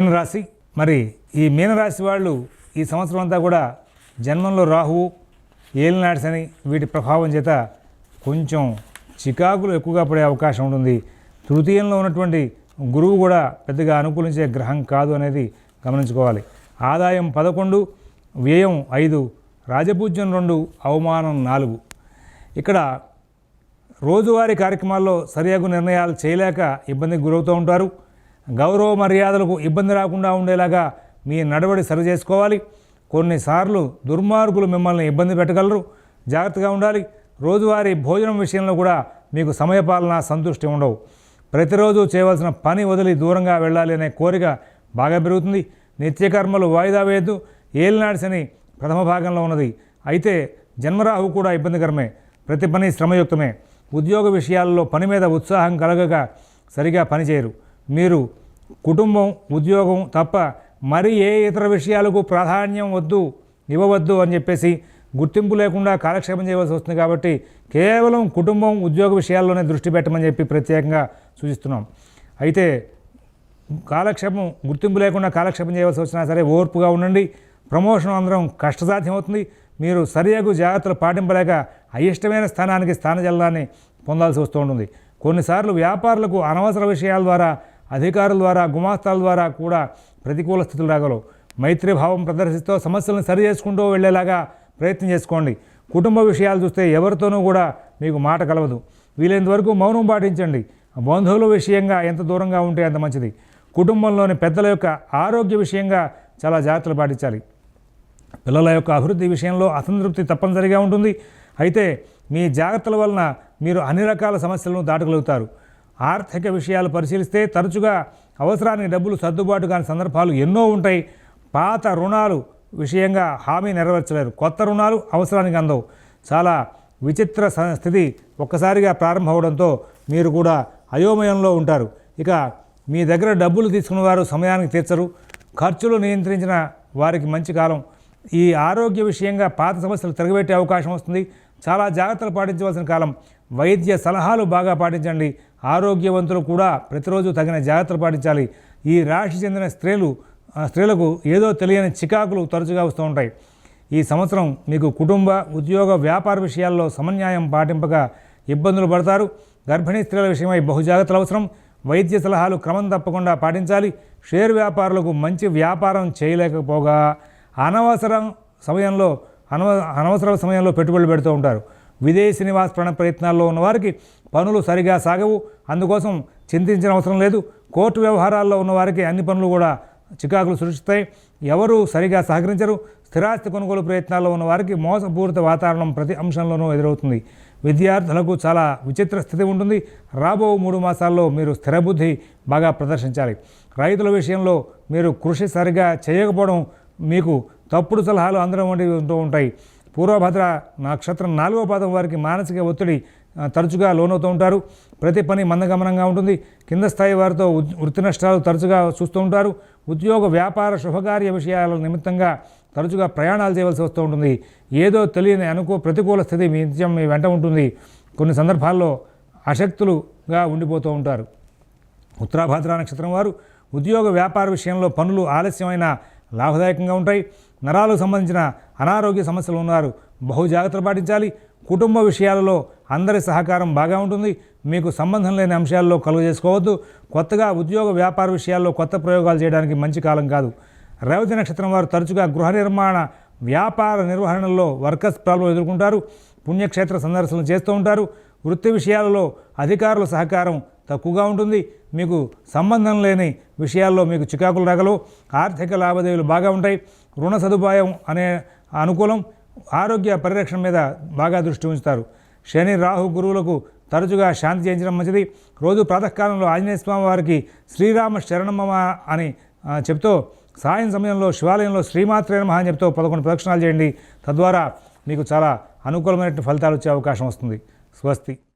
మీనరాశి. మరి ఈ మీనరాశి వాళ్ళు ఈ సంవత్సరం అంతా కూడా జన్మంలో రాహువు ఏలినాడు వీటి ప్రభావం చేత కొంచెం చికాకులు ఎక్కువగా పడే అవకాశం ఉంటుంది. తృతీయంలో ఉన్నటువంటి గురువు కూడా పెద్దగా అనుకూలించే గ్రహం కాదు అనేది గమనించుకోవాలి. ఆదాయం పదకొండు వ్యయం ఐదు రాజపూజ్యం రెండు అవమానం నాలుగు. ఇక్కడ రోజువారీ కార్యక్రమాల్లో సరియాగు నిర్ణయాలు చేయలేక ఇబ్బందికి గురవుతూ ఉంటారు. గౌరవ మర్యాదలకు ఇబ్బంది రాకుండా ఉండేలాగా మీ నడవడి సరి చేసుకోవాలి. కొన్నిసార్లు దుర్మార్గులు మిమ్మల్ని ఇబ్బంది పెట్టగలరు. జాగ్రత్తగా ఉండాలి. రోజువారీ భోజనం విషయంలో కూడా మీకు సమయపాలన సంతృష్టి ఉండవు. ప్రతిరోజు చేయవలసిన పని వదిలి దూరంగా వెళ్ళాలి అనే కోరిక బాగా పెరుగుతుంది. నిత్యకర్మలు వాయిదా వేయద్దు. ఏలినాడిసని ప్రథమ భాగంలో ఉన్నది. అయితే జన్మరాహు కూడా ఇబ్బందికరమే. ప్రతి పని శ్రమయుక్తమే. ఉద్యోగ విషయాల్లో పని మీద ఉత్సాహం కలగక సరిగా పనిచేయరు. మీరు కుటుంబం ఉద్యోగం తప్ప మరి ఏ ఇతర విషయాలకు ప్రాధాన్యం వద్దు ఇవ్వవద్దు అని చెప్పేసి గుర్తింపు లేకుండా కాలక్షేపం చేయవలసి వస్తుంది కాబట్టి కేవలం కుటుంబం ఉద్యోగ విషయాల్లోనే దృష్టి పెట్టమని చెప్పి ప్రత్యేకంగా సూచిస్తున్నాం. అయితే కాలక్షేపం గుర్తింపు లేకుండా కాలక్షేపం చేయవలసి వచ్చినా సరే ఓర్పుగా ఉండండి. ప్రమోషన్ అందరం కష్టసాధ్యం అవుతుంది. మీరు సరియగు జాగ్రత్తలు పాటింపలేక అయిష్టమైన స్థానానికి స్థానజలాన్ని పొందాల్సి వస్తూ ఉంటుంది. కొన్నిసార్లు వ్యాపారులకు అనవసర విషయాల ద్వారా అధికారుల ద్వారా గుమాస్తాల ద్వారా కూడా ప్రతికూల స్థితులు రాగలవు. మైత్రిభావం ప్రదర్శిస్తూ సమస్యలను సరి చేసుకుంటూ వెళ్ళేలాగా ప్రయత్నం చేసుకోండి. కుటుంబ విషయాలు చూస్తే ఎవరితోనూ కూడా మీకు మాట కలవదు. వీలైనంత వరకు మౌనం పాటించండి. బంధువుల విషయంగా ఎంత దూరంగా ఉంటే అంత మంచిది. కుటుంబంలోని పెద్దల యొక్క ఆరోగ్య విషయంగా చాలా జాగ్రత్తలు పాటించాలి. పిల్లల యొక్క అభివృద్ధి విషయంలో అసంతృప్తి తప్పనిసరిగా ఉంటుంది. అయితే మీ జాగ్రత్తల వలన మీరు అన్ని రకాల సమస్యలను దాటగలుగుతారు. ఆర్థిక విషయాలు పరిశీలిస్తే తరచుగా అవసరానికి డబ్బులు సర్దుబాటు కాని సందర్భాలు ఎన్నో ఉంటాయి. పాత రుణాలు విషయంగా హామీ నెరవేర్చలేరు. కొత్త రుణాలు అవసరానికి అందవు. చాలా విచిత్ర స్థితి ఒక్కసారిగా ప్రారంభమవడంతో మీరు కూడా అయోమయంలో ఉంటారు. ఇక మీ దగ్గర డబ్బులు తీసుకున్న వారు సమయానికి తీర్చరు. ఖర్చులు నియంత్రించిన వారికి మంచి కాలం. ఈ ఆరోగ్య విషయంగా పాత సమస్యలు తిరగబెట్టే అవకాశం వస్తుంది. చాలా జాగ్రత్తలు పాటించవలసిన కాలం. వైద్య సలహాలు బాగా పాటించండి. ఆరోగ్యవంతులు కూడా ప్రతిరోజు తగిన జాగ్రత్తలు పాటించాలి. ఈ రాశి చెందిన స్త్రీలు స్త్రీలకు ఏదో తెలియని చికాకులు తరచుగా వస్తూ ఉంటాయి. ఈ సంవత్సరం మీకు కుటుంబ ఉద్యోగ వ్యాపార విషయాల్లో సమన్యాయం పాటింపక ఇబ్బందులు పడతారు. గర్భిణీ స్త్రీల విషయమై బహుజాగ్రత్తలు అవసరం. వైద్య సలహాలు క్రమం తప్పకుండా పాటించాలి. షేర్ వ్యాపారులకు మంచి వ్యాపారం చేయలేకపోగా. అనవసరం సమయంలో అనవ అనవసర సమయంలో పెట్టుబడులు పెడుతూ ఉంటారు. విదేశీ నివాస ప్రణ ప్రయత్నాల్లో ఉన్నవారికి పనులు సరిగా సాగవు. అందుకోసం చింతించిన అవసరం లేదు. కోర్టు వ్యవహారాల్లో ఉన్నవారికి అన్ని పనులు కూడా చికాకులు సృష్టిస్తాయి. ఎవరు సరిగా సహకరించరు. స్థిరాస్తి కొనుగోలు ప్రయత్నాల్లో ఉన్న వారికి మోసపూరిత వాతావరణం ప్రతి అంశంలోనూ ఎదురవుతుంది. విద్యార్థులకు చాలా విచిత్ర స్థితి ఉంటుంది. రాబో మూడు మాసాల్లో మీరు స్థిరబుద్ధి బాగా ప్రదర్శించాలి. రైతుల విషయంలో మీరు కృషి సరిగా చేయకపోవడం మీకు తప్పుడు సలహాలు అందడం వంటివి ఉంటూ ఉంటాయి. పూర్వభద్ర నక్షత్రం నాలుగో పాదం వారికి మానసిక ఒత్తిడి తరచుగా లోనవుతూ ఉంటారు. ప్రతి పని మందగమనంగా ఉంటుంది. కింద స్థాయి వారితో వృత్తి నష్టాలు తరచుగా చూస్తూ ఉంటారు. ఉద్యోగ వ్యాపార శుభకార్య విషయాల నిమిత్తంగా తరచుగా ప్రయాణాలు చేయవలసి వస్తూ ఉంటుంది. ఏదో తెలియని అనుకో ప్రతికూల స్థితి మీ నిత్యం మీ వెంట ఉంటుంది. కొన్ని సందర్భాల్లో అశక్తులుగా ఉండిపోతూ ఉంటారు. ఉత్తరాభాద్ర నక్షత్రం వారు ఉద్యోగ వ్యాపార విషయంలో పనులు ఆలస్యమైన లాభదాయకంగా ఉంటాయి. నరాలకు సంబంధించిన అనారోగ్య సమస్యలు ఉన్నారు. బహు జాగ్రత్తలు పాటించాలి. కుటుంబ విషయాలలో అందరి సహకారం బాగా ఉంటుంది. మీకు సంబంధం లేని అంశాల్లో కలుగజేసుకోవద్దు కొత్తగా ఉద్యోగ వ్యాపార విషయాల్లో కొత్త ప్రయోగాలు చేయడానికి మంచి కాలం కాదు. రేవతి నక్షత్రం వారు తరచుగా గృహ నిర్మాణ వ్యాపార నిర్వహణలో వర్కర్స్ ప్రాబ్లం ఎదుర్కొంటారు. పుణ్యక్షేత్ర సందర్శనలు చేస్తూ ఉంటారు. వృత్తి విషయాలలో అధికారుల సహకారం తక్కువగా ఉంటుంది. మీకు సంబంధం లేని విషయాల్లో మీకు చికాకులు రగలు ఆర్థిక లావాదేవీలు బాగా ఉంటాయి. రుణ సదుపాయం అనే అనుకూలం ఆరోగ్య పరిరక్షణ మీద బాగా దృష్టి ఉంచుతారు. శని రాహు గురువులకు తరచుగా శాంతి చేయించడం మంచిది. రోజు ప్రాతకాలంలో ఆంజనేయ స్వామి వారికి శ్రీరామ శరణమ్మ అని చెప్తూ సాయం సమయంలో శివాలయంలో శ్రీమాత్రే నమ అని చెప్తూ పదకొండు ప్రదక్షిణాలు చేయండి. తద్వారా మీకు చాలా అనుకూలమైన ఫలితాలు వచ్చే అవకాశం వస్తుంది. స్వస్తి.